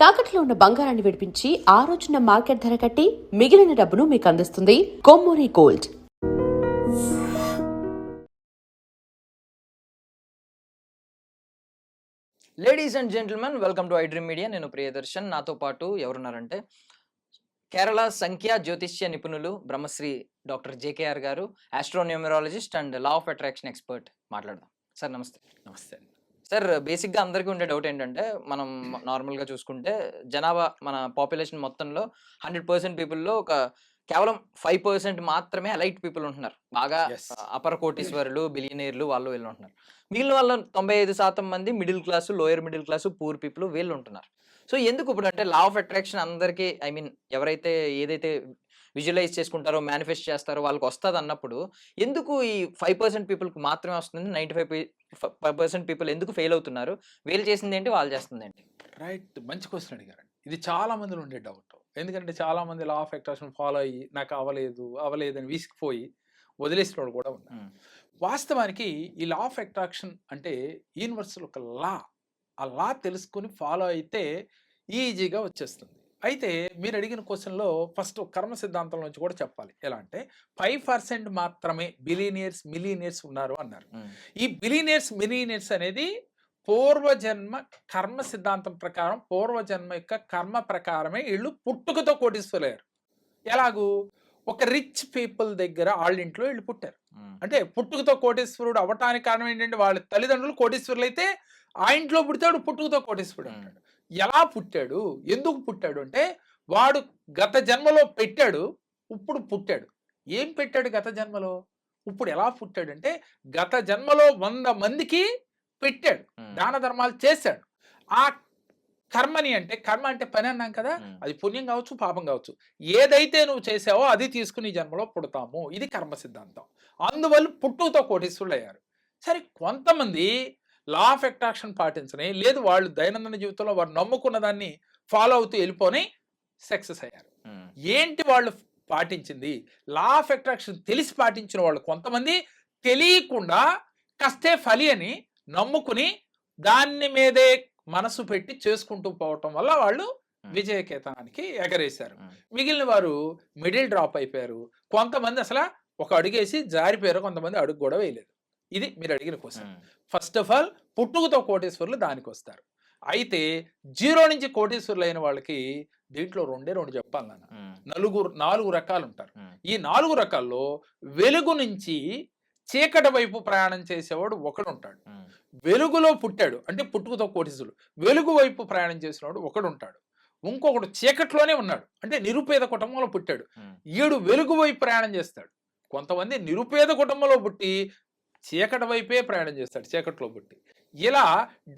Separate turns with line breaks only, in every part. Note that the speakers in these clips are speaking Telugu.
తాకట్లో ఉన్న బంగారాన్ని విడిపించి ఆ రోజున మార్కెట్ ధర కట్టి మిగిలిన డబ్బును మీకు అందిస్తుంది Kommuri gold.
Ladies and gentlemen welcome to I dream media నేను ప్రియదర్శన్. నాతో పాటు ఎవరున్నారంటే కేరళ సంఖ్యా జ్యోతిష్య నిపుణులు బ్రహ్మశ్రీ డాక్టర్ జేకేఆర్ గారు astronumerologist and law of attraction expert మాట్లాడదాం. సార్ నమస్తే.
నమస్తే
సార్ బేసిక్గా అందరికీ ఉండే డౌట్ ఏంటంటే మనం నార్మల్గా చూసుకుంటే జనాభా మన పాపులేషన్ మొత్తంలో హండ్రెడ్ పర్సెంట్ పీపుల్లో ఒక కేవలం ఫైవ్ పర్సెంట్ మాత్రమే అలైట్ పీపుల్ ఉంటున్నారు. బాగా. అపర కోటీశ్వరులు బిలియనీర్లు వాళ్ళు వీళ్ళు ఉంటున్నారు. మిగిలిన వాళ్ళ తొంభై ఐదు శాతం మంది middle class lower middle class poor people వీళ్ళు ఉంటున్నారు. సో ఎందుకు ఇప్పుడు అంటే లా ఆఫ్ అట్రాక్షన్ అందరికీ ఐ మీన్ ఎవరైతే ఏదైతే విజువలైజ్ చేసుకుంటారో మేనిఫెస్ట్ చేస్తారో వాళ్ళకి వస్తుంది అన్నప్పుడు ఎందుకు ఈ ఫైవ్ పర్సెంట్ పీపుల్కి మాత్రమే వస్తుంది ninety five five percent people ఎందుకు ఫెయిల్ అవుతున్నారు? వీళ్ళు చేసింది ఏంటి? వాళ్ళు చేస్తుంది ఏంటి
రైట్. మంచి క్వశ్చన్ అడిగారండి. ఇది చాలా మందిలో ఉండే డౌట్. ఎందుకంటే చాలా మంది లా ఆఫ్ అట్రాక్షన్ ఫాలో అయ్యి నాకు అవ్వలేదు అవ్వలేదు అని విసిగిపోయి వదిలేసిన వాళ్ళు కూడా ఉన్నారు. వాస్తవానికి ఈ లా ఆఫ్ అట్రాక్షన్ అంటే యూనివర్సల్ ఒక లా. ఆ లా తెలుసుకొని ఫాలో అయితే ఈజీగా వచ్చేస్తుంది. అయితే మీరు అడిగిన క్వశ్చన్లో ఫస్ట్ కర్మ సిద్ధాంతం నుంచి కూడా చెప్పాలి. ఎలా అంటే ఫైవ్ పర్సెంట్ మాత్రమే బిలీనియర్స్ మిలీనియర్స్ ఉన్నారు అన్నారు. ఈ బిలీనియర్స్ మిలీనియర్స్ అనేది పూర్వజన్మ కర్మ సిద్ధాంతం ప్రకారం పూర్వజన్మ యొక్క కర్మ ప్రకారమే వీళ్ళు పుట్టుకతో కోటీశ్వరులయ్యారు. ఎలాగూ? ఒక రిచ్ పీపుల్ దగ్గర వాళ్ళ ఇంట్లో వీళ్ళు పుట్టారు. అంటే పుట్టుకతో కోటీశ్వరుడు అవ్వటానికి కారణం ఏంటంటే వాళ్ళ తల్లిదండ్రులు కోటీశ్వరులు అయితే ఆ ఇంట్లో పుడతాడు పుట్టుకతో కోటీశ్వరుడు అంటాడు. ఎలా పుట్టాడు? ఎందుకు పుట్టాడు అంటే వాడు గత జన్మలో పెట్టాడు ఇప్పుడు పుట్టాడు. ఏం పెట్టాడు గత జన్మలో? ఇప్పుడు ఎలా పుట్టాడు అంటే గత జన్మలో వంద మందికి పెట్టాడు. దాన ధర్మాలు చేశాడు. ఆ కర్మని అంటే కర్మ అంటే పని అన్నాం కదా అది పుణ్యం కావచ్చు పాపం కావచ్చు. ఏదైతే నువ్వు చేసావో అది తీసుకుని జన్మలో పుడతాము. ఇది కర్మ సిద్ధాంతం. అందువల్ల పుట్టుకతో కోటీశ్వరులు అయ్యారు సరే కొంతమంది లా ఆఫ్ అట్రాక్షన్ పాటించని లేదు వాళ్ళు దైనందిన జీవితంలో వారు నమ్ముకున్న దాన్ని ఫాలో అవుతూ వెళ్ళిపోని సక్సెస్ అయ్యారు. ఏంటి వాళ్ళు పాటించింది? లా ఆఫ్ అట్రాక్షన్ తెలిసి పాటించిన వాళ్ళు కొంతమంది తెలియకుండా కష్టే ఫలి అని నమ్ముకుని దాన్ని మీదే మనసు పెట్టి చేసుకుంటూ పోవటం వల్ల వాళ్ళు విజయకేతనానికి ఎగరేశారు. మిగిలిన వారు మిడిల్ డ్రాప్ అయిపోయారు. కొంతమంది అసలు ఒక అడుగేసి జారిపోయారు కొంతమంది అడుగు కూడా వేయలేదు. ఇది మీరు అడిగిన క్వశ్చన్ ఫస్ట్ ఆఫ్ ఆల్ పుట్టుకతో కోటీశ్వరులు దానికి వస్తారు అయితే జీరో నుంచి కోటీశ్వరులు అయిన వాళ్ళకి దీంట్లో రెండే రెండు చెప్పాలి నాన్న. నలుగురు నాలుగు రకాలు ఉంటారు ఈ నాలుగు రకాల్లో వెలుగు నుంచి చీకటి వైపు ప్రయాణం చేసేవాడు ఒకడు ఉంటాడు వెలుగులో పుట్టాడు అంటే పుట్టుకతో కోటీసులు వెలుగు వైపు ప్రయాణం చేసినవాడు ఒకడు ఉంటాడు ఇంకొకడు చీకట్లోనే ఉన్నాడు అంటే నిరుపేద కుటుంబంలో పుట్టాడు. ఈడు వెలుగు వైపు ప్రయాణం చేస్తాడు. కొంతమంది నిరుపేద కుటుంబంలో పుట్టి చీకటి వైపే ప్రయాణం చేస్తాడు చీకట్లో పుట్టి. ఇలా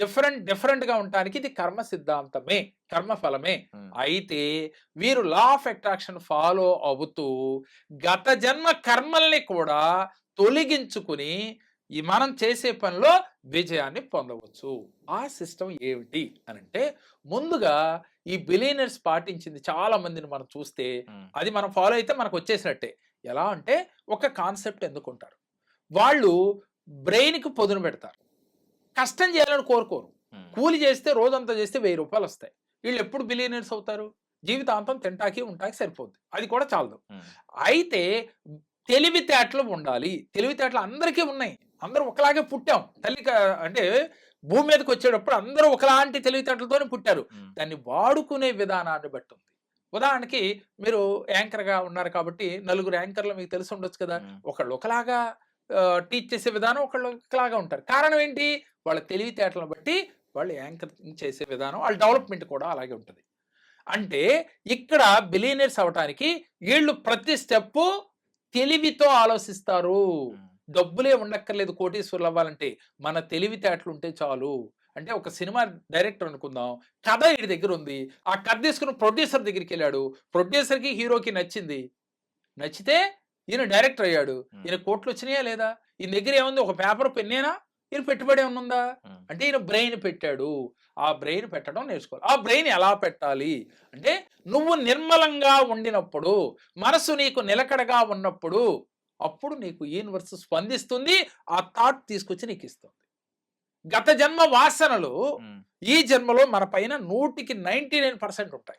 డిఫరెంట్ డిఫరెంట్గా ఉండటానికి ఇది కర్మ సిద్ధాంతమే కర్మ ఫలమే.
ఉమ్,
అయితే వీరు లా ఆఫ్ అట్రాక్షన్ ఫాలో అవుతూ గత జన్మ కర్మల్ని కూడా తొలగించుకుని ఈ మనం చేసే పనిలో విజయాన్ని పొందవచ్చు. ఆ సిస్టమ్ ఏమిటి అని అంటే ముందుగా ఈ బిలీనర్స్ పాటించింది చాలా మందిని మనం చూస్తే అది మనం ఫాలో అయితే మనకు వచ్చేసినట్టే. ఎలా అంటే ఒక కాన్సెప్ట్ ఎందుకుంటారు? వాళ్ళు బ్రెయిన్కి పొదును పెడతారు. కష్టం చేయాలని కోరుకోరు. కూలి చేస్తే రోజంతా చేస్తే వెయ్యి రూపాయలు వస్తాయి. వీళ్ళు ఎప్పుడు బిలియనర్స్ అవుతారు? జీవితాంతం తింటాకి ఉంటాకి సరిపోద్ది. అది కూడా చాలదు. అయితే తెలివితేటలు ఉండాలి. తెలివితేటలు అందరికీ ఉన్నాయి. అందరూ ఒకలాగే పుట్టాం. తల్లి అంటే భూమి మీదకి వచ్చేటప్పుడు అందరూ ఒకలాంటి తెలివితేటలతోనే పుట్టారు. దాన్ని వాడుకునే విధానాన్ని బట్టి ఉంది ఉదాహరణకి మీరు యాంకర్గా ఉన్నారు కాబట్టి నలుగురు యాంకర్లు మీకు తెలిసి ఉండొచ్చు కదా. ఒకళ్ళు ఒకలాగా టీచ్ చేసే విధానం ఒకళ్ళు ఒకలాగా ఉంటారు. కారణం ఏంటి? వాళ్ళ తెలివితేటలను బట్టి వాళ్ళు యాంకరింగ్ చేసే విధానం వాళ్ళ డెవలప్మెంట్ కూడా అలాగే ఉంటుంది. అంటే ఇక్కడ బిలియనర్స్ అవటానికి వీళ్ళు ప్రతి స్టెప్ తెలివితో ఆలోచిస్తారు. డబ్బులే ఉండక్కర్లేదు కోటీశ్వరులు అవ్వాలంటే మన తెలివితేటలు ఉంటే చాలు. అంటే ఒక సినిమా డైరెక్టర్ అనుకుందాం కథ వీడి దగ్గర ఉంది. ఆ కథ తీసుకుని ప్రొడ్యూసర్ దగ్గరికి వెళ్ళాడు. ప్రొడ్యూసర్కి హీరోకి నచ్చింది. నచ్చితే ఈయన డైరెక్టర్ అయ్యాడు. ఈయన కోట్లు వచ్చినాయా లేదా? ఈయన దగ్గర ఏముంది? ఒక పేపర్ పెన్నేనా? ఈయన పెట్టుబడి ఏమన్నా అంటే ఈయన బ్రెయిన్ పెట్టాడు. ఆ బ్రెయిన్ పెట్టడం నేర్చుకోవాలి. ఆ బ్రెయిన్ ఎలా పెట్టాలి? అంటే నువ్వు నిర్మలంగా ఉండినప్పుడు మనసు నీకు నిలకడగా ఉన్నప్పుడు అప్పుడు నీకు యూనివర్స్ స్పందిస్తుంది ఆ థాట్ తీసుకొచ్చి నీకు ఇస్తుంది. గత జన్మ వాసనలు ఈ జన్మలో మన పైన నూటికి నైన్టీ నైన్ పర్సెంట్ ఉంటాయి.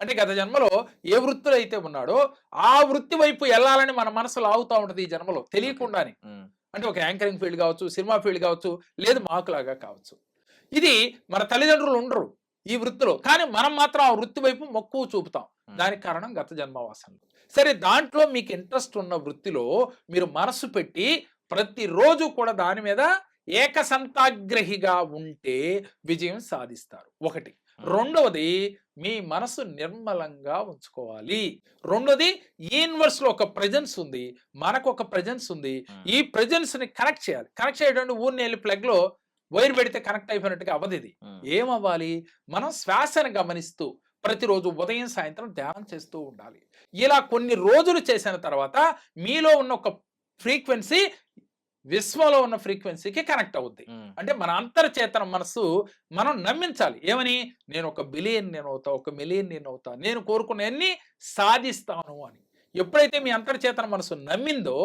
అంటే గత జన్మలో ఏ వృత్తిలో అయితే ఉన్నాడో ఆ వృత్తి వైపు వెళ్ళాలని మన మనసు లాగుతూ ఉంటుంది ఈ జన్మలో తెలియకుండానే. అంటే ఒక యాంకరింగ్ ఫీల్డ్ కావచ్చు సినిమా ఫీల్డ్ కావచ్చు లేదు మాకులాగా కావచ్చు. ఇది మన తల్లిదండ్రులు ఉండరు ఈ వృత్తిలో. కానీ మనం మాత్రం ఆ వృత్తి వైపు మక్కువ చూపుతాం. దానికి కారణం గత జన్మవాసనలు సరే దాంట్లో మీకు ఇంట్రెస్ట్ ఉన్న వృత్తిలో మీరు మనసు పెట్టి ప్రతిరోజు కూడా దాని మీద ఏకసంతాగ్రహిగా ఉంటే విజయం సాధిస్తారు. ఒకటి. రెండవది మీ మనసు నిర్మలంగా ఉంచుకోవాలి. రెండోది యూనివర్స్లో ఒక ప్రజెన్స్ ఉంది. మనకు ఒక ప్రజెన్స్ ఉంది. ఈ ప్రజెన్స్ని కనెక్ట్ చేయాలి. కనెక్ట్ చేయడం ఊరిని వెళ్ళి ప్లగ్లో వైర్ పెడితే కనెక్ట్ అయిపోయినట్టుగా అవ్వదు ఇది. ఏమవ్వాలి? మనం శ్వాసను గమనిస్తూ ప్రతిరోజు ఉదయం సాయంత్రం ధ్యానం చేస్తూ ఉండాలి. ఇలా కొన్ని రోజులు చేసిన తర్వాత మీలో ఉన్న ఒక ఫ్రీక్వెన్సీ విశ్వంలో ఉన్న ఫ్రీక్వెన్సీకి కనెక్ట్ అవుద్ది. అంటే మన అంతర్చేతన మనసు మనం నమ్మించాలి. ఏమని? నేను ఒక బిలియన్ నేను అవుతా ఒక మిలియన్ నేను అవుతా నేను కోరుకున్నవన్నీ సాధిస్తాను అని. ఎప్పుడైతే మీ అంతర్చేతన మనసు నమ్మిందో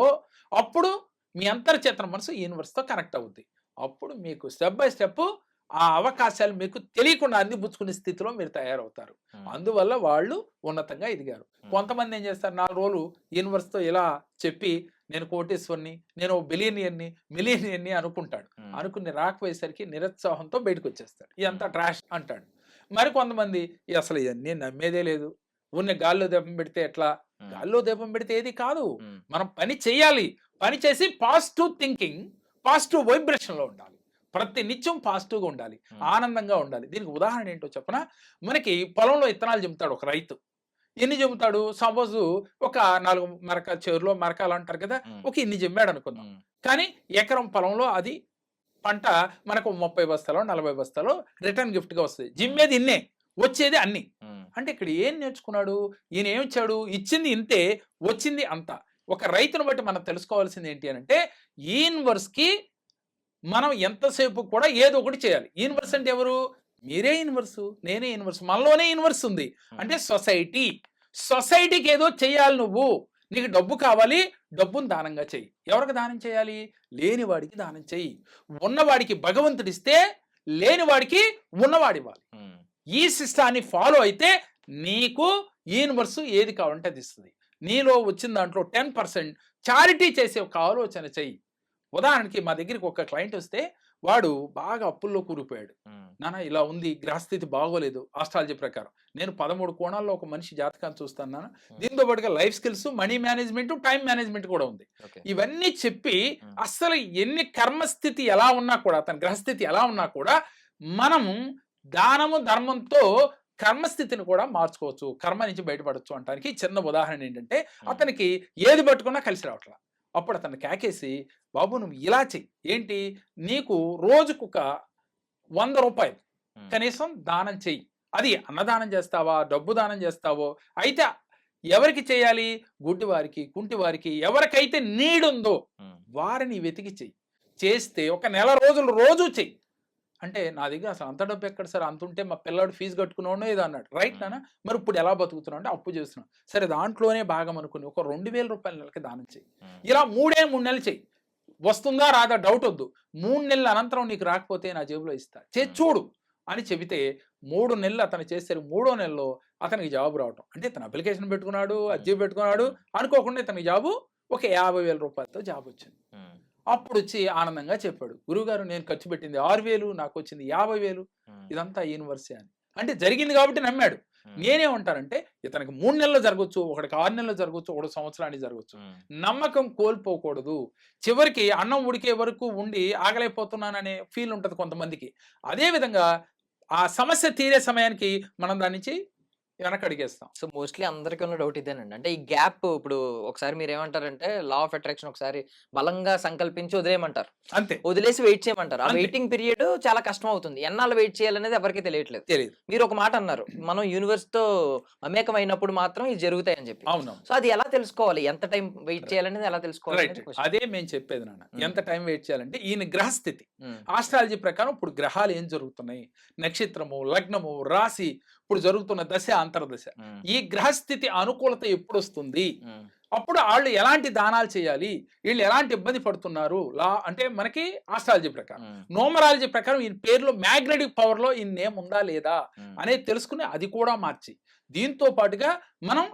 అప్పుడు మీ అంతర్చేతన మనసు యూనివర్స్తో కనెక్ట్ అవుద్ది. అప్పుడు మీకు స్టెప్ బై స్టెప్ ఆ అవకాశాలు మీకు తెలియకుండా అందిపుచ్చుకునే స్థితిలో మీరు తయారవుతారు. అందువల్ల వాళ్ళు ఉన్నతంగా ఎదిగారు. కొంతమంది ఏం చేస్తారు? నాలుగు రోజులు యూనివర్స్తో ఇలా చెప్పి నేను కోటేశ్వర్ని నేను బిలియనియర్ని మిలియనియర్ని అనుకుంటాడు. అనుకుని రాకపోయేసరికి నిరుత్సాహంతో బయటకు వచ్చేస్తాడు ఇదంతా ట్రాష్ అంటాడు. మరి కొంతమంది "ఈ అసలు ఇవన్నీ నమ్మేదే లేదు. ఉన్న గాల్లో దీపం పెడితే ఎట్లా? గాల్లో దీపం పెడితే ఏది కాదు. మనం పని చేయాలి. పని చేసి పాజిటివ్ థింకింగ్ పాజిటివ్ వైబ్రేషన్లో ఉండాలి. ప్రతి నిత్యం పాజిటివ్గా ఉండాలి. ఆనందంగా ఉండాలి. దీనికి ఉదాహరణ ఏంటో చెప్పన? మనకి పొలంలో ఇత్తనాలు చెబుతాడు ఒక రైతు. ఎన్ని చెబుతాడు సపోజ్ ఒక నాలుగు మరక చెరువులో మరకాలు అంటారు కదా! ఒక ఇన్ని చెమ్మాడు అనుకుందాం. కానీ ఎకరం పొలంలో అది పంట మనకు ముప్పై బస్తాలో నలభై బస్తాలో రిటర్న్ గిఫ్ట్గా వస్తుంది. జిమ్మేది ఇన్నే వచ్చేది అన్ని. అంటే ఇక్కడ ఏం నేర్చుకున్నాడు? ఈయన ఏం ఇచ్చాడు? ఇచ్చింది ఇంతే వచ్చింది అంత. ఒక రైతును బట్టి మనం తెలుసుకోవాల్సింది ఏంటి అని అంటే యూనివర్స్కి మనం ఎంతసేపు కూడా ఏదో ఒకటి చేయాలి. యూనివర్స్ అంటే ఎవరు? మీరే యూనివర్స్ నేనే యూనివర్స్ మనలోనే యూనివర్స్ ఉంది. అంటే సొసైటీ సొసైటీకి ఏదో చేయాలి నువ్వు. నీకు డబ్బు కావాలి డబ్బును దానంగా చెయ్యి ఎవరికి దానం చేయాలి? లేనివాడికి దానం చెయ్యి ఉన్నవాడికి భగవంతుడిస్తే లేనివాడికి ఉన్నవాడి ఇవ్వాలి ఈ సిస్టాన్ని ఫాలో అయితే నీకు యూనివర్స్ ఏది కావాలంటే అది ఇస్తుంది. నీలో వచ్చిన దాంట్లో టెన్ పర్సెంట్ చారిటీ చేసే ఒక ఆలోచన చెయ్యి ఉదాహరణకి మా దగ్గరికి ఒక క్లయింట్ వస్తే వాడు బాగా అప్పుల్లో కూలిపోయాడు
ఉమ్,
నాన్న ఇలా ఉంది గ్రహస్థితి బాగోలేదు ఆస్ట్రాలజీ ప్రకారం. నేను పదమూడు కోణాల్లో ఒక మనిషి జాతకాన్ని చూస్తాను నాన్న. దీంతో పాటుగా life skills money management time management కూడా ఉంది. ఇవన్నీ చెప్పి అస్సలు ఎన్ని కర్మస్థితి ఎలా ఉన్నా కూడా అతని గ్రహస్థితి ఎలా ఉన్నా కూడా మనము దానము ధర్మంతో కర్మస్థితిని కూడా మార్చుకోవచ్చు కర్మ నుంచి బయటపడవచ్చు అంటానికి చిన్న ఉదాహరణ ఏంటంటే అతనికి ఏది పట్టుకున్నా కలిసి రావట్లా. అప్పుడు అతను కేకేసి బాబు నువ్వు ఇలా చెయ్యి. ఏంటి? నీకు రోజుకు ఒక వంద రూపాయలు. కనీసం దానం చెయ్యి. అది అన్నదానం చేస్తావా? డబ్బు దానం చేస్తావో? అయితే ఎవరికి చేయాలి? గుడ్డి వారికి కుంటి వారికి ఎవరికైతే నీడుందో వారిని వెతికి చెయ్యి. చేస్తే ఒక నెల రోజులు రోజు చెయ్యి. అంటే నా దగ్గర అసలు అంత డబ్బు ఎక్కడ సార్? అంత ఉంటే మా పిల్లాడు ఫీజు కట్టుకున్నాడు ఏదో అన్నాడు. రైట్ నాన్న? మరి ఇప్పుడు ఎలా బతుకుతున్నావు? అంటే అప్పు చేస్తున్నావు. సరే దాంట్లోనే భాగం అనుకుని ఒక రెండు వేల రూపాయల నెలకి దానం
ఉమ్,
ఇలా మూడే మూడు నెలలు చెయ్యి వస్తుందా రాదా? డౌట్ వద్దు. మూడు నెలల అనంతరం నీకు రాకపోతే నా జేబులో ఇస్తా. చే చూడు అని చెబితే మూడు నెలలు అతను చేసే మూడో నెలలో అతనికి జాబ్ రావటం. అంటే ఇతను అప్లికేషన్ పెట్టుకున్నాడు అర్జీ పెట్టుకున్నాడు అనుకోకుండా ఇతనికి జాబు ఒక యాభై వేల రూపాయలతో జాబ్ వచ్చింది. అప్పుడు వచ్చి ఆనందంగా చెప్పాడు. గురుగారు నేను ఖర్చు పెట్టింది ఆరు వేలు నాకు వచ్చింది యాభై వేలు ఇదంతా యూనివర్సే అని. అంటే జరిగింది కాబట్టి నమ్మాడు. నేనేమంటానంటే ఇతనికి మూడు నెలలు జరగచ్చు ఒకటికి ఆరు నెలలు జరగచ్చు ఒకటి సంవత్సరానికి జరగచ్చు.
ఉమ్,
నమ్మకం కోల్పోకూడదు. చివరికి అన్నం ఉడికే వరకు ఉండి ఆగలేకపోతున్నాననే ఫీల్ ఉంటుంది కొంతమందికి. అదే విధంగా ఆ సమస్య తీరే సమయానికి మనం దాని నుంచి వెనక్కి అడిగేస్తాం
సో మోస్ట్లీ అందరికీ ఉన్న డౌట్ ఇదేనండి. అంటే ఈ గ్యాప్ ఇప్పుడు ఒకసారి మీరు ఏమంటారంటే లా ఆఫ్ అట్రాక్షన్ ఒకసారి బలంగా సంకల్పించి వదిలేయమంటారు.
అంతే.
వదిలేసి వెయిట్ చేయమంటారు. ఆ
అంతే.
వెయిటింగ్ పీరియడ్ చాలా కష్టం అవుతుంది ఎన్నాళ్ళు వెయిట్ చేయాలనేది ఎవరికి తెలియట్లేదు.
తెలియదు.
మీరు ఒక మాట అన్నారు మనం యూనివర్స్తో మమేకం అయినప్పుడు మాత్రం ఇది జరుగుతాయని చెప్పి.
అవును
సో అది ఎలా తెలుసుకోవాలి? ఎంత టైం వెయిట్ చేయాలనేది ఎలా తెలుసుకోవాలి
రైట్
అనేది question.
అదే మేము చెప్పేది నాన్న. ఎంత టైం వెయిట్ చేయాలంటే ఈయన గ్రహస్థితి. ఆస్ట్రాలజీ ప్రకారం ఇప్పుడు గ్రహాలు ఏం జరుగుతున్నాయి? నక్షత్రము లగ్నము రాశి ఇప్పుడు జరుగుతున్న దశ అంతర్దశ. ఈ గ్రహస్థితి అనుకూలత ఎప్పుడు వస్తుంది అప్పుడు వాళ్ళు ఎలాంటి దానాలు చేయాలి? వీళ్ళు ఎలాంటి ఇబ్బంది పడుతున్నారు? లా అంటే మనకి ఆస్ట్రాలజీ ప్రకారం. నోమరాలజీ ప్రకారం ఈయన పేరులో మ్యాగ్నెటిక్ పవర్లో ఈయన నేమ్ ఉందా లేదా అనేది తెలుసుకుని అది కూడా మార్చి. దీంతో పాటుగా మనం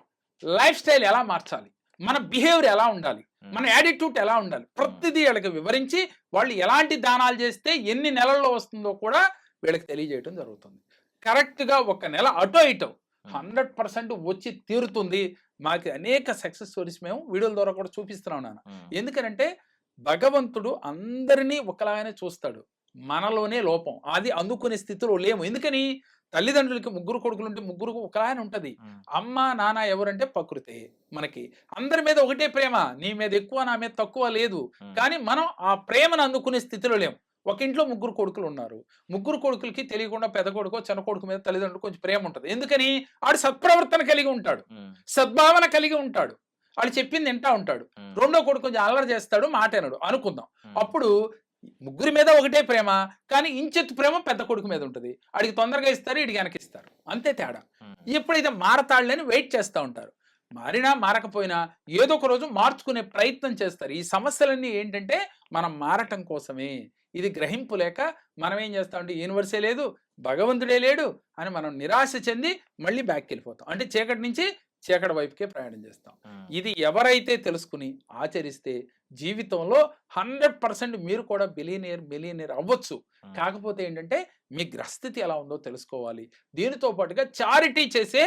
లైఫ్ స్టైల్ ఎలా మార్చాలి? మన బిహేవియర్ ఎలా ఉండాలి? మన యాటిట్యూడ్ ఎలా ఉండాలి? ప్రతిదీ వీళ్ళకి వివరించి వాళ్ళు ఎలాంటి దానాలు చేస్తే ఎన్ని నెలల్లో వస్తుందో కూడా వీళ్ళకి తెలియజేయడం జరుగుతుంది. కరెక్ట్గా ఒక నెల అటో ఇటో హండ్రెడ్ పర్సెంట్ వచ్చి తీరుతుంది. మాకు అనేక సక్సెస్ స్టోరీస్ మేము వీడియోల ద్వారా కూడా చూపిస్తున్నాం నాన్న. ఎందుకనంటే భగవంతుడు అందరినీ ఒకలాగానే చూస్తాడు. మనలోనే లోపం. అది అందుకునే స్థితిలో లేము. ఎందుకని? తల్లిదండ్రులకి ముగ్గురు కొడుకులు ఉంటే ముగ్గురు ఒకలాగానే ఉంటది. అమ్మ నాన్న ఎవరంటే ప్రకృతి మనకి. అందరి మీద ఒకటే ప్రేమ. నీ మీద ఎక్కువ నా మీద తక్కువ లేదు. కానీ మనం ఆ ప్రేమను అందుకునే స్థితిలో లేం ఒక ఇంట్లో ముగ్గురు కొడుకులు ఉన్నారు. ముగ్గురు కొడుకులకి తెలియకుండా పెద్ద కొడుకు చిన్న కొడుకు మీద తల్లిదండ్రులు కొంచెం ప్రేమ ఉంటుంది. ఎందుకని? ఆడు సత్ప్రవర్తన కలిగి ఉంటాడు. సద్భావన కలిగి ఉంటాడు. వాళ్ళు చెప్పింది వింటా ఉంటాడు. రెండో కొడుకు కొంచెం అల్లరి చేస్తాడు మాట వినడు. అనుకుందాం. అప్పుడు ముగ్గురి మీద ఒకటే ప్రేమ కానీ ఇంచెత్తు ప్రేమ పెద్ద కొడుకు మీద ఉంటుంది. ఆడికి తొందరగా ఇస్తారు ఇడికి వెనక్కి ఇస్తారు. అంతే తేడా. ఎప్పుడైతే మారతాళ్ళని వెయిట్ చేస్తూ ఉంటారు. మారినా మారకపోయినా ఏదో ఒక రోజు మార్చుకునే ప్రయత్నం చేస్తారు. ఈ సమస్యలన్నీ ఏంటంటే మనం మారటం కోసమే. ఇది గ్రహింపు లేక మనం ఏం చేస్తామంటే యూనివర్సే లేదు భగవంతుడే లేడు అని మనం నిరాశ చెంది మళ్ళీ బ్యాక్కి వెళ్ళిపోతాం అంటే చీకటి నుంచి చీకటి వైపుకే ప్రయాణం చేస్తాం. ఇది ఎవరైతే తెలుసుకుని ఆచరిస్తే జీవితంలో హండ్రెడ్ పర్సెంట్ మీరు కూడా బిలియనియర్ మిలియనియర్ అవ్వచ్చు. కాకపోతే ఏంటంటే మీ గ్రహస్థితి ఎలా ఉందో తెలుసుకోవాలి. దీనితో పాటుగా చారిటీ చేసే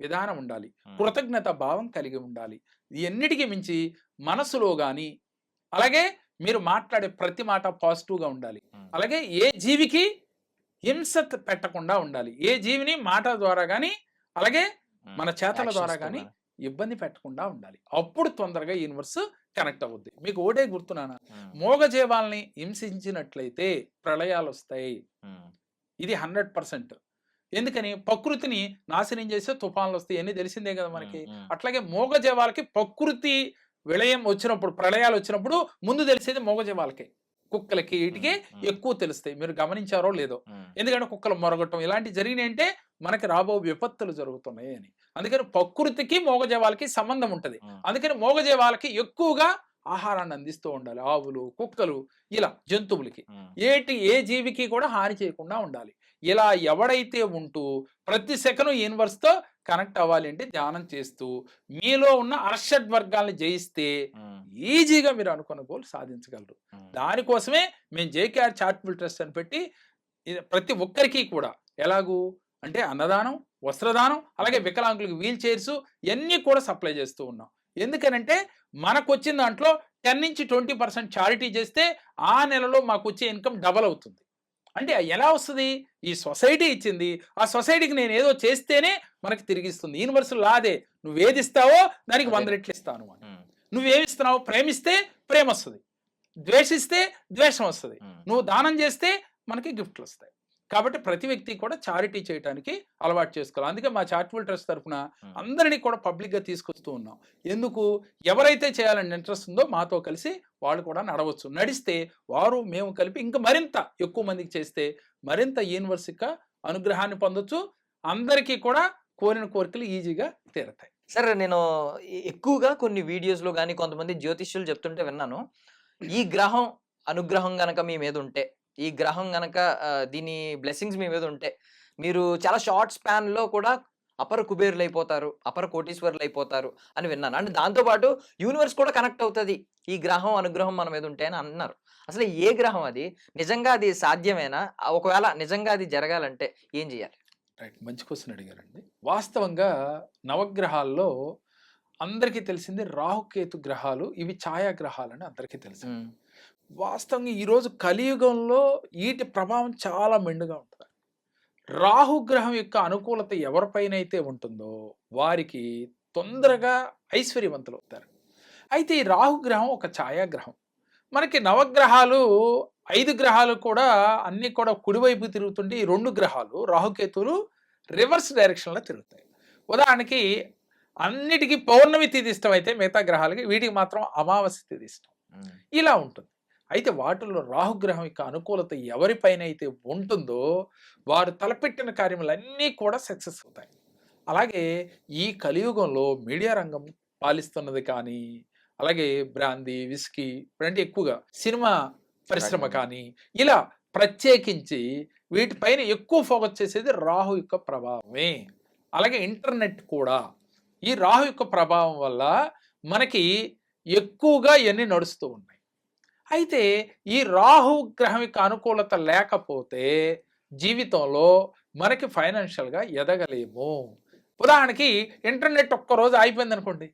విధానం ఉండాలి. కృతజ్ఞత భావం కలిగి ఉండాలి. ఎన్నిటికీ మించి మనసులో కానీ అలాగే మీరు మాట్లాడే ప్రతి మాట పాజిటివ్గా ఉండాలి. అలాగే ఏ జీవికి హింస పెట్టకుండా ఉండాలి. ఏ జీవిని మాట ద్వారా కానీ అలాగే మన చేతల ద్వారా కానీ. ఇబ్బంది పెట్టకుండా ఉండాలి. అప్పుడు తొందరగా యూనివర్స్ కనెక్ట్ అవుద్ది. మీకు ఓటే గుర్తున్నానా మోగజీవాల్ని హింసించినట్లయితే ప్రళయాలు వస్తాయి ఇది హండ్రెడ్ పర్సెంట్. ఎందుకని? ప్రకృతిని నాశనం చేసే తుఫాన్లు వస్తాయి. అన్ని తెలిసిందే కదా మనకి. అట్లాగే మూగజీవాలకి ప్రకృతి విలయం వచ్చినప్పుడు ప్రళయాలు వచ్చినప్పుడు ముందు తెలిసేది మూగజీవాలకే. కుక్కలకి వీటికి ఎక్కువ తెలుస్తాయి. మీరు గమనించారో లేదో. ఎందుకంటే కుక్కలు మొరగటం ఇలాంటి జరిగినాయి అంటే మనకి రాబో విపత్తులు జరుగుతున్నాయి అని. అందుకని ప్రకృతికి మూగజీవాలకి సంబంధం ఉంటుంది. అందుకని మూగజీవాలకి ఎక్కువగా ఆహారాన్ని అందిస్తూ ఉండాలి. ఆవులు కుక్కలు ఇలా జంతువులకి. ఏటి ఏ జీవికి కూడా హాని చేయకుండా ఉండాలి. ఇలా ఎవడైతే ఉంటూ ప్రతి సెకను యూనివర్స్తో కనెక్ట్ అవ్వాలి అంటే ధ్యానం చేస్తూ మీలో ఉన్న అర్షడ్ వర్గాల్ని జయిస్తే ఈజీగా మీరు అనుకున్న గోల్ సాధించగలరు. దానికోసమే మేము జేకేఆర్ చారిటబుల్ ట్రస్ట్ అని పెట్టి ప్రతి ఒక్కరికి కూడా ఎలాగూ అంటే అన్నదానం వస్త్రదానం అలాగే వికలాంగులకు వీల్ చైర్స్ ఇవన్నీ కూడా సప్లై చేస్తూ ఉన్నాం. ఎందుకనంటే మనకు వచ్చిన దాంట్లో టెన్ నుంచి ట్వంటీ పర్సెంట్ చారిటీ చేస్తే ఆ నెలలో మాకు వచ్చే ఇన్కమ్ డబల్ అవుతుంది. అంటే ఎలా వస్తుంది? ఈ సొసైటీ ఇచ్చింది. ఆ సొసైటీకి నేను ఏదో చేస్తేనే మనకి తిరిగిస్తుంది. యూనివర్సల్ లాదే. నువ్వు ఏది ఇస్తావో దానికి వంద
అదే.
రెట్లు ఇస్తాను అని నువ్వేమిస్తున్నావు ప్రేమిస్తే ప్రేమ వస్తుంది ద్వేషిస్తే ద్వేషం వస్తుంది నువ్వు దానం చేస్తే మనకి గిఫ్ట్లు వస్తాయి కాబట్టి ప్రతి వ్యక్తి కూడా చారిటీ చేయడానికి అలవాటు చేసుకోవాలి. అందుకే మా చారిటబుల్ ట్రస్ట్ తరఫున అందరినీ కూడా పబ్లిక్గా తీసుకొస్తూ ఉన్నాం. ఎందుకు? ఎవరైతే చేయాలని ఇంట్రెస్ట్ ఉందో మాతో కలిసి వాళ్ళు కూడా నడవచ్చు. నడిస్తే వారు మేము కలిపి ఇంకా మరింత ఎక్కువ మందికి చేస్తే మరింత యూనివర్సిటీగా అనుగ్రహాన్ని పొందొచ్చు. అందరికీ కూడా కోరిన కోరికలు ఈజీగా తీరతాయి.
సరే నేను ఎక్కువగా కొన్ని వీడియోస్లో కానీ కొంతమంది జ్యోతిష్యులు చెప్తుంటే విన్నాను. ఈ గ్రహం అనుగ్రహం గనక మీ మీద ఉంటే ఈ గ్రహం గనక దీని బ్లెస్సింగ్స్ మీ మీద ఉంటే మీరు చాలా షార్ట్ స్పాన్లో కూడా అపర కుబేరులు అయిపోతారు అపర కోటీశ్వరులు అయిపోతారు అని విన్నాను. అంటే దాంతోపాటు యూనివర్స్ కూడా కనెక్ట్ అవుతుంది. ఈ గ్రహం అనుగ్రహం మన మీద ఉంటే అని అన్నారు. అసలు ఏ గ్రహం అది? నిజంగా అది సాధ్యమేనా? ఒకవేళ నిజంగా అది జరగాలంటే ఏం చేయాలి?
రైట్. మంచి క్వశ్చన్ అడిగారండి. వాస్తవంగా నవగ్రహాల్లో అందరికీ తెలిసింది రాహుకేతు గ్రహాలు ఇవి ఛాయాగ్రహాలు అని అందరికీ తెలుసు.
ఉమ్,
వాస్తవంగా ఈరోజు కలియుగంలో వీటి ప్రభావం చాలా మెండుగా ఉంటుంది. రాహుగ్రహం యొక్క అనుకూలత ఎవరిపైన అయితే ఉంటుందో వారికి తొందరగా ఐశ్వర్యవంతులు అవుతారు. అయితే ఈ రాహుగ్రహం ఒక ఛాయాగ్రహం. మనకి నవగ్రహాలు ఐదు గ్రహాలు కూడా అన్ని కూడా కుడివైపు తిరుగుతుంటే ఈ రెండు గ్రహాలు రాహుకేతులు రివర్స్ డైరెక్షన్లో తిరుగుతాయి. ఉదాహరణకి అన్నిటికీ పౌర్ణమి తిథి ఇష్టం అయితే మిగతా గ్రహాలకి వీటికి మాత్రం అమావాస్య తిథి ఇష్టం. ఇలా ఉంటుంది. అయితే వాటిల్లో రాహుగ్రహం యొక్క అనుకూలత ఎవరిపైన అయితే ఉంటుందో వారు తలపెట్టిన కార్యములన్నీ కూడా సక్సెస్ అవుతాయి. అలాగే ఈ కలియుగంలో మీడియా రంగం పాలిస్తున్నది కానీ అలాగే బ్రాందీ విస్కీ ఇప్పుడంటే ఎక్కువగా సినిమా పరిశ్రమ. కానీ ఇలా ప్రత్యేకించి వీటిపైన ఎక్కువ ఫోకస్ చేసేది రాహు యొక్క ప్రభావమే. అలాగే ఇంటర్నెట్ కూడా. ఈ రాహు యొక్క ప్రభావం వల్ల మనకి ఎక్కువగా ఇవన్నీ నడుస్తూ ఉన్నాయి అయితే ఈ రాహు గ్రహం యొక్క అనుకూలత లేకపోతే జీవితంలో మనకి ఫైనాన్షియల్గా ఎదగలేము. ఉదాహరణకి ఇంటర్నెట్ ఒక్కరోజు అయిపోయింది అనుకోండి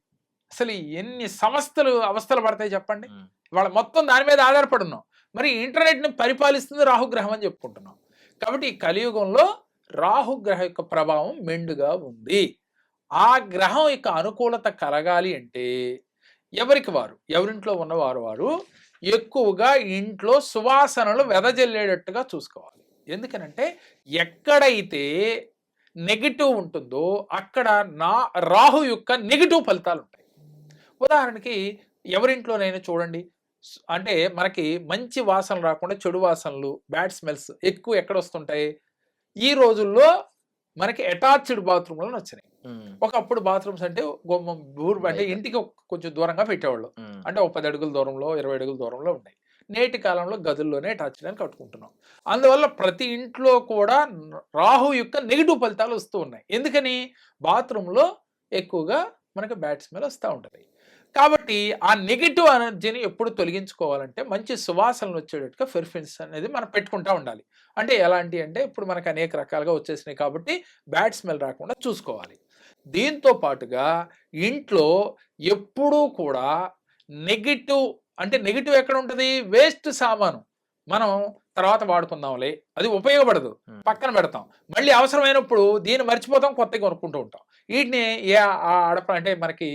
అసలు ఎన్ని సంస్థలు అవస్థలు పడతాయి చెప్పండి. వాళ్ళ మొత్తం దాని మీద ఆధారపడి ఉన్నాం మరి ఇంటర్నెట్ని పరిపాలిస్తుంది రాహుగ్రహం అని చెప్పుకుంటున్నాం. కాబట్టి ఈ కలియుగంలో రాహుగ్రహం యొక్క ప్రభావం మెండుగా ఉంది. ఆ గ్రహం యొక్క అనుకూలత కలగాలి అంటే ఎవరికి వారు? ఎవరింట్లో ఉన్నవారు వారు? ఎక్కువగా ఇంట్లో సువాసనలు వెదజల్లేటట్టుగా చూసుకోవాలి. ఎందుకనంటే ఎక్కడైతే నెగిటివ్ ఉంటుందో అక్కడ నా రాహు యొక్క నెగిటివ్ ఫలితాలు ఉంటాయి. ఉదాహరణకి ఎవరింట్లోనైనా చూడండి. అంటే మనకి మంచి వాసనలు రాకుండా చెడు వాసనలు బ్యాడ్ స్మెల్స్ ఎక్కువ ఎక్కడ వస్తుంటాయి ఈ రోజుల్లో మనకి అటాచ్డ్ బాత్రూమ్లను వచ్చినాయి. ఒకప్పుడు బాత్రూమ్స్ అంటే గుమ్మం ఊరు అంటే. ఇంటికి కొంచెం దూరంగా పెట్టేవాళ్ళు. అంటే ఒక పది అడుగుల దూరంలో ఇరవై అడుగుల దూరంలో ఉన్నాయి నేటి కాలంలో గదుల్లోనే అటాచ్ అని కట్టుకుంటున్నాం. అందువల్ల ప్రతి ఇంట్లో కూడా రాహు యొక్క నెగిటివ్ ఫలితాలు వస్తూ ఉన్నాయి. ఎందుకని? బాత్రూంలో ఎక్కువగా మనకి బ్యాడ్ స్మెల్ వస్తూ ఉంటుంది. కాబట్టి ఆ నెగిటివ్ ఎనర్జీని ఎప్పుడు తొలగించుకోవాలంటే మంచి సువాసనలు వచ్చేటట్టుగా ఫెర్ఫిన్స్ అనేది మనం పెట్టుకుంటా ఉండాలి. అంటే ఎలాంటి అంటే ఇప్పుడు మనకు అనేక రకాలుగా వచ్చేసినాయి కాబట్టి బ్యాడ్ స్మెల్ రాకుండా చూసుకోవాలి. దీంతో పాటుగా ఇంట్లో ఎప్పుడూ కూడా నెగిటివ్ అంటే నెగిటివ్ ఎక్కడ ఉంటుంది? వేస్ట్ సామాను మనం తర్వాత వాడుకుందాంలే. అది ఉపయోగపడదు. పక్కన పెడతాం. మళ్ళీ అవసరమైనప్పుడు దీన్ని మర్చిపోతాం కొత్తగా కొనుక్కుంటూ ఉంటాం. వీటిని ఏ ఆ అడప అంటే మనకి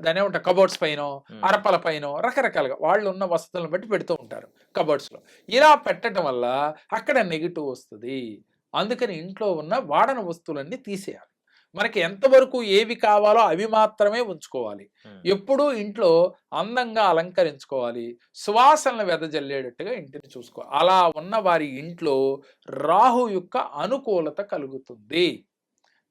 దాని ఏమంటారు? కబోర్డ్స్ పైన. అరపల పైన రకరకాలుగా వాళ్ళు ఉన్న వసతులను బట్టి పెడుతూ ఉంటారు కబోర్డ్స్లో ఇలా పెట్టడం వల్ల అక్కడ నెగిటివ్ వస్తుంది. అందుకని ఇంట్లో ఉన్న వాడని వస్తువులన్నీ తీసేయాలి. మనకి ఎంతవరకు ఏవి కావాలో అవి మాత్రమే ఉంచుకోవాలి. ఎప్పుడూ ఇంట్లో అందంగా అలంకరించుకోవాలి. సువాసనలు వెదజల్లేటట్టుగా ఇంటిని చూసుకోవాలి. అలా ఉన్న వారి ఇంట్లో రాహు యొక్క అనుకూలత కలుగుతుంది.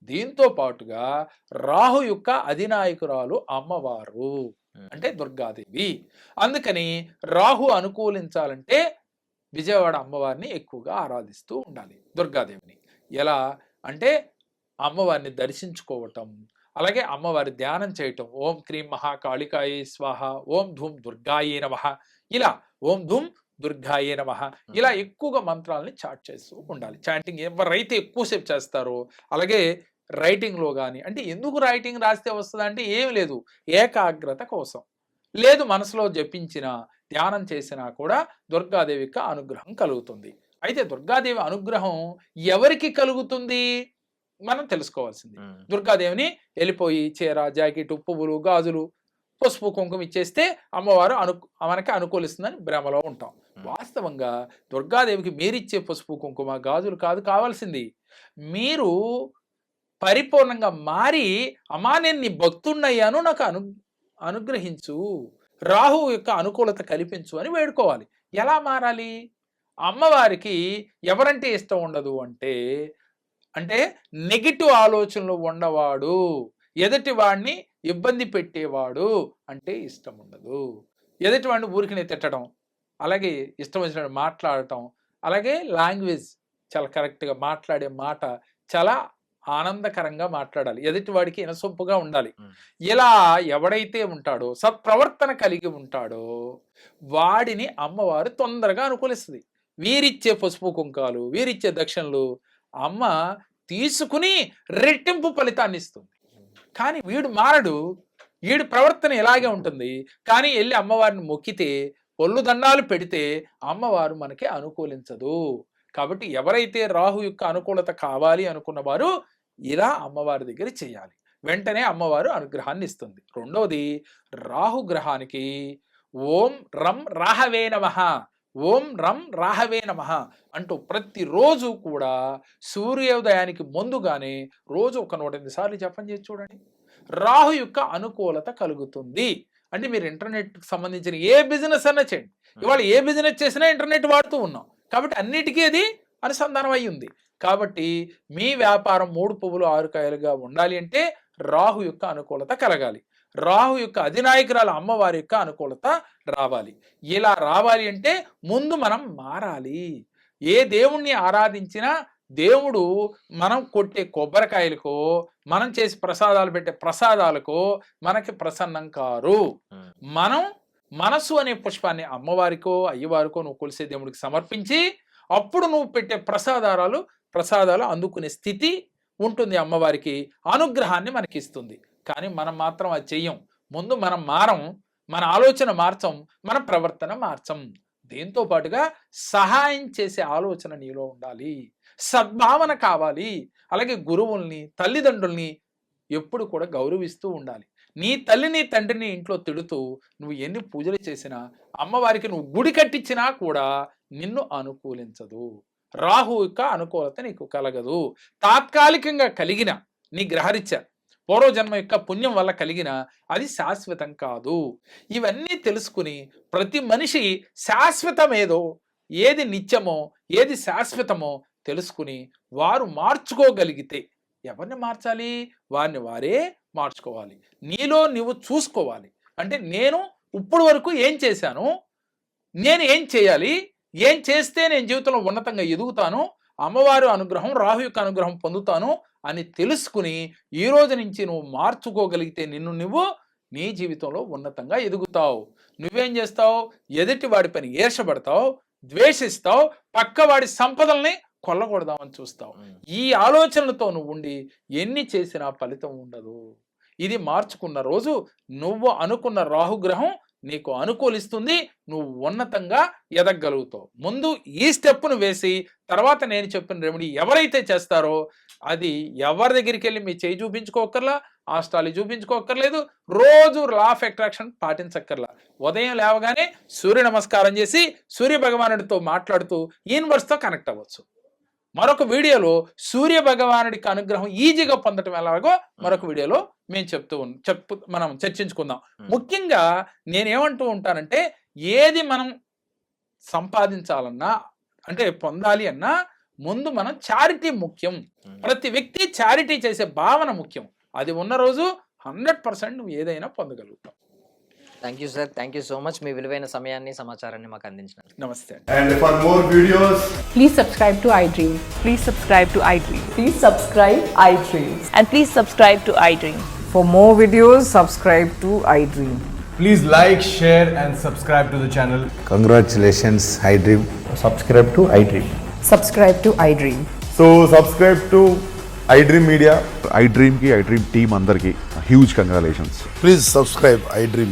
దీంతో పాటుగా రాహు యొక్క అధినాయకురాలు అమ్మవారు. అంటే దుర్గాదేవి. అందుకని రాహు అనుకూలించాలంటే విజయవాడ అమ్మవారిని ఎక్కువగా ఆరాధిస్తూ ఉండాలి దుర్గాదేవిని. ఎలా అంటే అమ్మవారిని దర్శించుకోవటం అలాగే అమ్మవారి ధ్యానం చేయటం. ఓం క్రీం మహాకాళికాయే స్వాహ ఓం ధూమ్ దుర్గాయే నమ. ఇలా ఓం ధూమ్ దుర్గాయే నమ. ఇలా ఎక్కువగా మంత్రాలని చాట్ చేస్తూ ఉండాలి. చాంటింగ్ ఎవరైతే ఎక్కువసేపు చేస్తారో అలాగే రైటింగ్లో కానీ అంటే ఎందుకు రైటింగ్ రాస్తే వస్తుంది అంటే ఏం లేదు. ఏకాగ్రత కోసం. లేదు మనసులో జపించిన ధ్యానం చేసినా కూడా దుర్గాదేవికి అనుగ్రహం కలుగుతుంది. అయితే దుర్గాదేవి అనుగ్రహం ఎవరికి కలుగుతుంది? మనం తెలుసుకోవాల్సింది. దుర్గాదేవిని వెళ్ళిపోయి చీర జాకెట్ పువ్వులు గాజులు పసుపు కుంకుమ ఇచ్చేస్తే అమ్మవారు అను మనకి అనుకూలిస్తుందని భ్రమలో ఉంటాం. వాస్తవంగా దుర్గాదేవికి మీరిచ్చే పసుపు కుంకుమ గాజులు కాదు కావాల్సింది. మీరు పరిపూర్ణంగా మారి అమ్మా నేను నీ భక్తున్నయ్యాను నాకు అను అనుగ్రహించు. రాహు యొక్క అనుకూలత కల్పించు అని వేడుకోవాలి. ఎలా మారాలి? అమ్మవారికి ఎవరంటే ఇష్టం ఉండదు అంటే అంటే నెగిటివ్ ఆలోచనలు ఉండవాడు ఎదుటి వాడిని ఇబ్బంది పెట్టేవాడు అంటే ఇష్టం ఉండదు. ఎదుటి వాడిని ఊరికినే తిట్టడం అలాగే ఇష్టం వచ్చినట్టు మాట్లాడటం అలాగే లాంగ్వేజ్ చాలా కరెక్ట్గా మాట్లాడే మాట చాలా ఆనందకరంగా మాట్లాడాలి. ఎదుటి వాడికి ఇనసొంపుగా ఉండాలి. ఇలా ఎవడైతే ఉంటాడో సత్ప్రవర్తన కలిగి ఉంటాడో వాడిని అమ్మవారు తొందరగా అనుకూలిస్తుంది. వీరిచ్చే పసుపు కుంకాలు వీరిచ్చే దక్షిణలు అమ్మ తీసుకుని రెట్టింపు ఫలితాన్ని ఇస్తుంది. కానీ వీడు మారడు. వీడి ప్రవర్తన ఇలాగే ఉంటుంది. కానీ వెళ్ళి అమ్మవారిని మొక్కితే ఒళ్ళు దండాలు పెడితే అమ్మవారు మనకి అనుకూలించదు. కాబట్టి ఎవరైతే రాహు యొక్క అనుకూలత కావాలి అనుకున్న వారు ఇలా అమ్మవారి దగ్గర చేయాలి. వెంటనే అమ్మవారు అనుగ్రహాన్ని ఇస్తుంది. రెండవది రాహు గ్రహానికి ఓం రం రాహవే నమ ఓం రం రాహవే నమః అంటూ ప్రతిరోజు కూడా సూర్యోదయానికి ముందుగానే రోజు ఒక నూట ఎనిమిది సార్లు జపం చేసి చూడండి. రాహు యొక్క అనుకూలత కలుగుతుంది. అంటే మీరు ఇంటర్నెట్ సంబంధించిన ఏ బిజినెస్ అన్నా చేయండి. ఇవాళ ఏ బిజినెస్ చేసినా ఇంటర్నెట్ వాడుతూ ఉన్నాం. కాబట్టి అన్నిటికీ అది అనుసంధానం అయి ఉంది కాబట్టి మీ వ్యాపారం మూడు పువ్వులు ఆరు కాయలుగా ఉండాలి అంటే రాహు యొక్క అనుకూలత కలగాలి. రాహు యొక్క అధినాయకురాలు అమ్మవారి యొక్క అనుకూలత రావాలి. ఇలా రావాలి అంటే ముందు మనం మారాలి. ఏ దేవుణ్ణి ఆరాధించినా దేవుడు మనం కొట్టే కొబ్బరికాయలకో మనం చేసి ప్రసాదాలు పెట్టే ప్రసాదాలకో మనకి ప్రసన్నం కారు. మనం మనసు అనే పుష్పాన్ని అమ్మవారికో అయ్యవారికో నువ్వు కొలిసే దేవుడికి సమర్పించి అప్పుడు నువ్వు పెట్టే ప్రసాదారాలు ప్రసాదాలు అందుకునే స్థితి ఉంటుంది అమ్మవారికి అనుగ్రహాన్ని మనకి ఇస్తుంది కానీ మనం మాత్రం అది చెయ్యం. ముందు మనం మారం మన ఆలోచన మార్చం మన ప్రవర్తన మార్చం. దీంతో పాటుగా సహాయం చేసే ఆలోచన నీలో ఉండాలి. సద్భావన కావాలి. అలాగే గురువుల్ని తల్లిదండ్రుల్ని ఎప్పుడు కూడా గౌరవిస్తూ ఉండాలి. నీ తల్లిని తండ్రిని ఇంట్లో తిడుతూ నువ్వు ఎన్ని పూజలు చేసినా అమ్మవారికి నువ్వు గుడి కట్టించినా కూడా నిన్ను అనుకూలించదు. రాహు యొక్క అనుకూలత నీకు కలగదు. తాత్కాలికంగా కలిగిన నీ గ్రహరీత్యా పూర్వజన్మ యొక్క పుణ్యం వల్ల కలిగిన అది శాశ్వతం కాదు. ఇవన్నీ తెలుసుకుని ప్రతి మనిషి శాశ్వతమేదో ఏది నిత్యమో ఏది శాశ్వతమో తెలుసుకుని వారు మార్చుకోగలిగితే ఎవరిని మార్చాలి? వారిని వారే మార్చుకోవాలి. నీలో నువ్వు చూసుకోవాలి. అంటే నేను ఇప్పుడు వరకు ఏం చేశాను? నేను ఏం చేయాలి? ఏం చేస్తే నేను జీవితంలో ఉన్నతంగా ఎదుగుతాను? అమ్మవారి అనుగ్రహం రాహు యొక్క అనుగ్రహం పొందుతాను అని తెలుసుకుని ఈ రోజు నుంచి నువ్వు మార్చుకోగలిగితే నిన్ను నువ్వు నీ జీవితంలో ఉన్నతంగా ఎదుగుతావు. నువ్వేం చేస్తావు? ఎదుటి వాడి పని ఈర్షపడతావు ద్వేషిస్తావు పక్కవాడి సంపదల్ని కొల్లగొడదామని చూస్తావు. ఈ ఆలోచనలతో నువ్వు ఉండి ఎన్ని చేసినా ఫలితం ఉండదు. ఇది మార్చుకున్న రోజు నువ్వు అనుకున్న రాహుగ్రహం నీకు అనుకూలిస్తుంది. నువ్వు ఉన్నతంగా ఎదగలుగుతావు. ముందు ఈ స్టెప్ను వేసి తర్వాత నేను చెప్పిన రెమెడీ ఎవరైతే చేస్తారో అది ఎవరి దగ్గరికి వెళ్ళి మీ చేయి చూపించుకోకర్లా ఆస్ట్రాలజీ చూపించుకోకర్లేదు రోజు లా ఆఫ్ అట్రాక్షన్ పాటించక్కర్లా. ఉదయం లేవగానే సూర్య నమస్కారం చేసి సూర్య భగవానుడితో మాట్లాడుతూ యూనివర్స్తో కనెక్ట్ అవ్వచ్చు. మరొక వీడియోలో సూర్య భగవానుడికి అనుగ్రహం ఈజీగా పొందటం ఎలాగో మరొక వీడియోలో మేము చెప్తూ చెప్పు మనం చర్చించుకుందాం. ముఖ్యంగా నేనేమంటూ ఉంటానంటే ఏది మనం సంపాదించాలన్నా అంటే పొందాలి అన్నా ముందు మనం చారిటీ ముఖ్యం. ప్రతి వ్యక్తి చారిటీ చేసే భావన ముఖ్యం. అది ఉన్న రోజు హండ్రెడ్ పర్సెంట్ నువ్వు ఏదైనా పొందగలుగుతావు.
Thank you sir thank you so much మీ విలువైన సమయాన్ని సమాచారాన్ని మాకు అందించినందుకు
నమస్తే
And for more videos,
Please subscribe to iDream.
Please subscribe to iDream.
Please subscribe iDreams.
And please subscribe to iDream.
For more videos, subscribe to iDream.
please like, share, and subscribe to the channel.
Congratulations, iDream.
subscribe to iDream.
Subscribe to iDream.
So, subscribe to iDream Media.
ఐ డ్రీమ్కి ఐ డ్రీమ్ టీమ్ అందరికీ huge congratulations
Please subscribe iDream